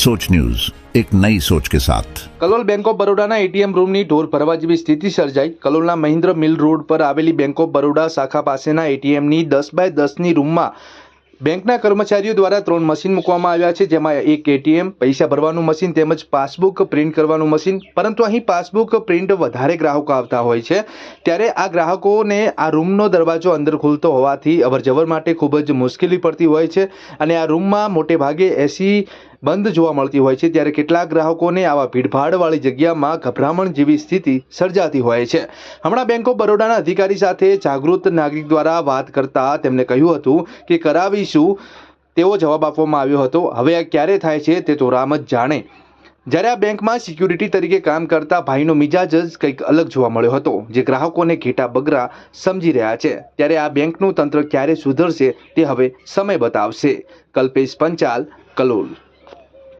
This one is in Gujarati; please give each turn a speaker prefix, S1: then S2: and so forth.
S1: सोच न्यूज एक नई सोच के साथ
S2: કલોલ બેંક ઓફ બરોડાના એટીએમ રૂમની ઢોર ભરવા જેવી સ્થિતિ સર્જાઈ કલોલના મહિન્દ્ર મિલ રોડ પર આવેલી બેંક ઓફ બરોડા શાખા પાસેના એટીએમની દસ બાય દસની રૂમમાં બેંકના કર્મચારીઓ દ્વારા ત્રણ મશીન મૂકવામાં આવ્યા છે જેમાં એક એટીએમ પૈસા ભરવાનું મશીન તેમજ પાસબુક પ્રિન્ટ કરવાનું મશીન પરંતુ અહીં પાસબુક પ્રિન્ટ વધારે ગ્રાહકો આવતા હોય છે ત્યારે આ ગ્રાહકોને આ રૂમનો દરવાજો અંદર ખુલતો હોવાથી અવરજવર માટે ખૂબ જ મુશ્કેલી પડતી હોય છે અને આ રૂમમાં મોટે ભાગે એસી બંધ જોવા મળતી હોય છે, ત્યારે કેટલાક ગ્રાહકોને આવા ભીડભાડવાળી જગ્યામાં ગભરામણ જેવી સ્થિતિ સર્જાતી હોય છે. હમણાં બેંક ઓફ બરોડાના અધિકારી સાથે જાગૃત નાગરિક દ્વારા વાત કરતા તેમણે કહ્યું હતું કે, કરાવીશું. તેવો જવાબ આપવામાં આવ્યો હતો. હવે આ ક્યારે થાય છે, તે તો રામ જ જાણે. જ્યારે આ બેંકમાં સિક્યુરિટી તરીકે કામ કરતા ભાઈનો મિજાજ જ કંઈક અલગ જોવા મળ્યો હતો, જે ગ્રાહકોને ઘેટા બગરા સમજી રહ્યા છે. ત્યારે આ બેંકનું તંત્ર ક્યારે સુધરશે, તે હવે સમય બતાવશે. કલ્પેશ પંચાલ, કલોલ.